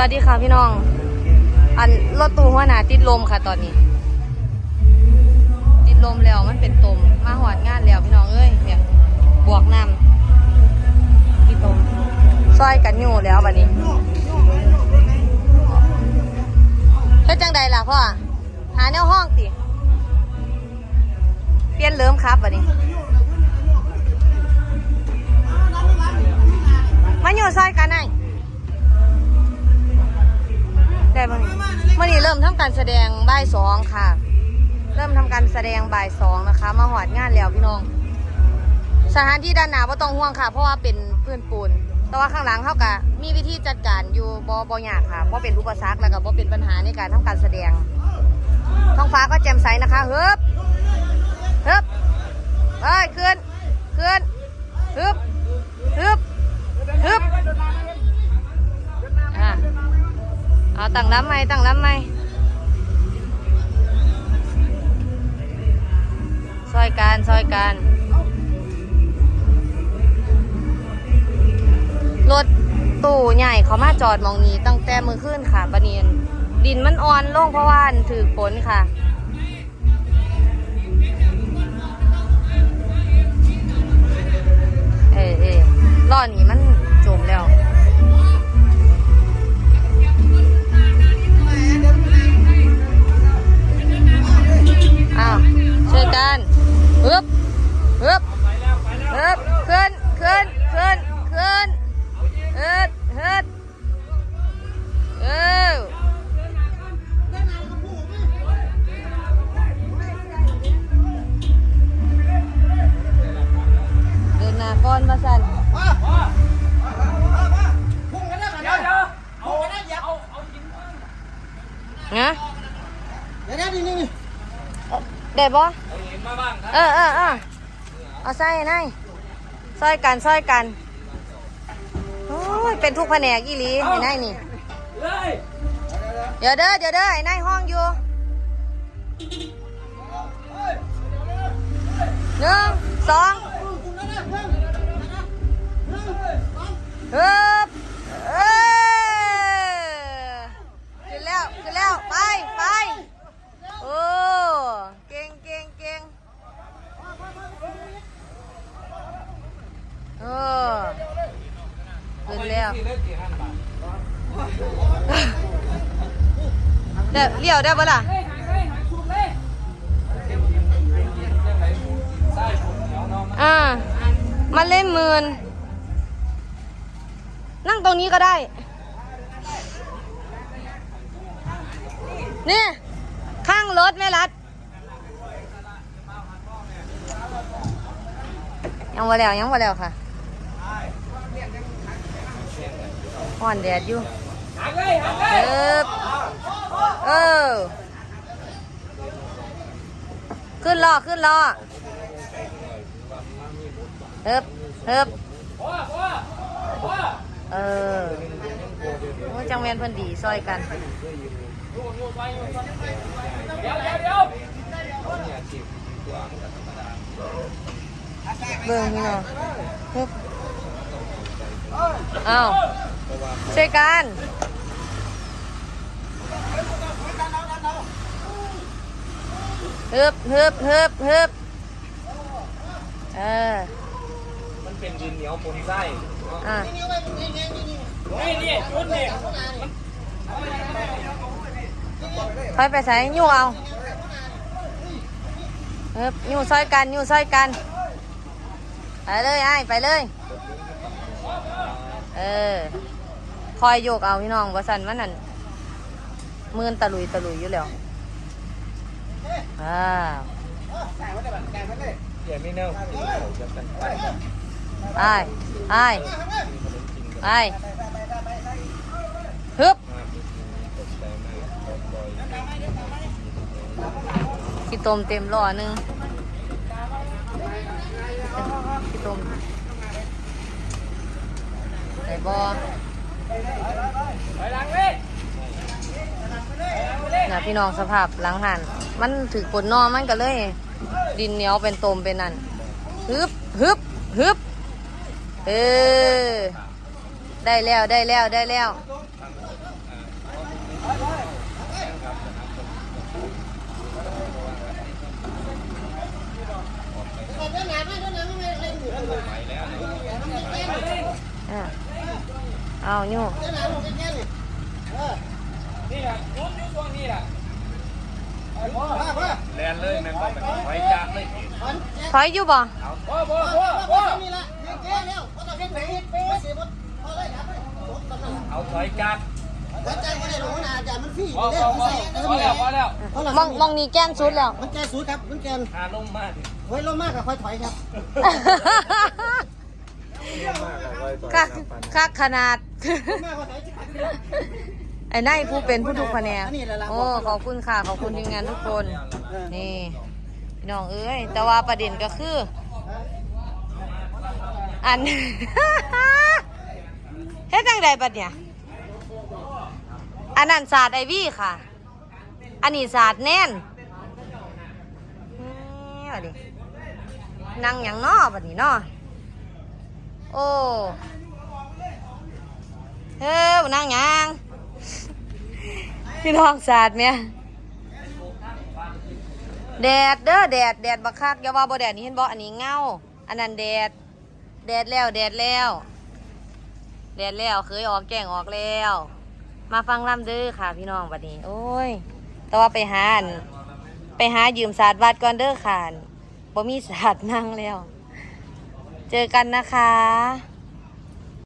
วัสดีค่ะพี่น้อง อันรถตู้หัวหนาติดลมค่ะตอนนี้ ติดลมแล้วมันเป็นตมมาหอดงานแล้วพี่น้องเอ้ยเนี่ยบวกน้ำที่ตมซอยกันอยู่แล้วบัดนี้เฮ็ดจังใดล่ะพ่อหาแนวห้องติเปลี่ยนเริ่มครับบัดนี้ การแสดงบ่ายสองค่ะ เริ่มทำการแสดงบ่ายสองนะคะ มาหอดงานแล้วพี่น้อง สถานที่ด้านหน้าไ่ต้องห่วงค่ะ เพราะว่าเป็นพื้นปูน แต่ว่าข้างหลังเขากะมีวิธีจัดการอยู่บอบอยากค่ะเพราะเป็นอุปสรรคแล้วก็บ่เป็นปัญหาในการทำการแสดง ท้องฟ้าก็แจ่มใสนะคะเฮ้บเฮ้บเอ้ยขึ้นขึ้นฮึบฮึบฮึบอะเอาตั้งน้ำไหมตั้งน้ำไหม อยการซอยการรถตู้ใหญ่เขามาจอดมองนี้ตั้งแต่มือขึ้นค่ะปะเนียนดินมันอ่อนลงเพราะว่าถือฝนค่ะเออเออล้อนี่มัน ขึ้น ขึ้น ขึ้น ขึ้นฮึดฮึดเออเดินหน้าก่อนมาสั่นเดี๋ยวเดี๋ยวเอาเอาเอาหินนะเดี๋ยวนี่นี่นี่ได้บ่เอาหินมาบ้างครับเออเออเออเอาใส่ให้นาย ซอยกันซอยกัน โอ้ย เป็นทุกแผนกอีหลีไอ้นายนี่เลยเดี๋ยวเด้อเดี๋ยวเด้อไอ้นายห้อง เดี่ยวเลี้ยวได้ปะล่ะเฮ้ยหาล่ะอ่ามันเล่นมืนนั่งตรงนี้ก็ได้ นี่ ข้างรถแม่รัด ยังว่าแล้ว ยังว่าแล้วค่ะ อ่อนแดดอยู่เลยหายเอิบเออ ขึ้นล้อขึ้นล้อเอิบเอิบเออโอ้จังแมนเพิ่นดีซอยกัน เบิ่งนี่เนาะฮึบอ้าว ช่วยกันฮึบฮึบฮึบฮึบเออ มันเป็นดินเหนียวปนไส้อะนี่นี่ชุดนี่ถอยไปใส่ยู่เอาฮึบยู่ซอยกันยู่ซอยกัน ไปเลยไอ้ายไปเลย เออ คอยโยกเอาพี่น้องว่าสันมันนั่นมือนตะลุยตะลุยอยู่แล้วอ้าวเดี๋ยวไม่เน่าไปไปไปฮึบขี้ตมเต็มล้อหนึงขี้ตมใส่บอ นะพี่น้องสภาพหลังหันมันถือฝนนอมันก็เลย ดินเหนียวเป็นตมเป็นนั่นฮึบฮึบฮึบเออได้แล้วได้แล้วได้แล้ว เเดินหน้าไปเดินหน้าไปเล่นอยู่เดินหน้า เออ เอาอยู่เดินหน้าลงแค่นี้เออนี่แหละยุดยุดตรงนี้แหละพ่อพ่อแลนเลยแมนบอลแบบไว้จากเลยถอยอยู่บ่พ่อพ่อพ่อพ่อพ่พ่ออนี่ละแก่แล้วพ่ต้องเล่นไหนไม่สียบพ่อเลยครับจบกันแล้วเอาถอยจากหัวใจไม่ได้ลงนาอาจารมองมองนี่แก้นสุดแล้ว มันแก่สูดครับ มันแก่หาลงมาไว้ยลงมากกับค่อยถอยครับคักขนาด มากกว่าถอยจิบไอ้นายผู้เป็นผู้ทุกคะแนนโอ้ขอบคุณค่ะขอบคุณทีมงานทุกคน นี่พี่น้องเอ้ยแต่ว่าประเด็นก็คือ อันเฮ็ดจังใดบัดเนี่ย อันนั้นศาสตร์ไอวี่ค่ะ อันนี้ศาสตร์แน่นนี่บัดนี้นั่งหยังน้อบัดนี้น้อโอ้ เฮ้ยนั่งยังพี่น้องศาสตร์เนี่ยแดดเด้อแดดแดดบักคักอย่าว่าบ่แดดนี่เห็นบ่อันนี้เงาอันนั้นแดด แดดแล้ว แดดแล้ว แดดแล้วเคยออกแก่งออกแล้ว มาฟังลำเด้อค่ะ พี่น้องบัดนี้ โอ้ย แต่ว่าไปหาไปหายืมศาสตร์วัดก่อนเด้อค่ะบ่มีศาสตร์นั่งแล้ว เจอกันนะคะ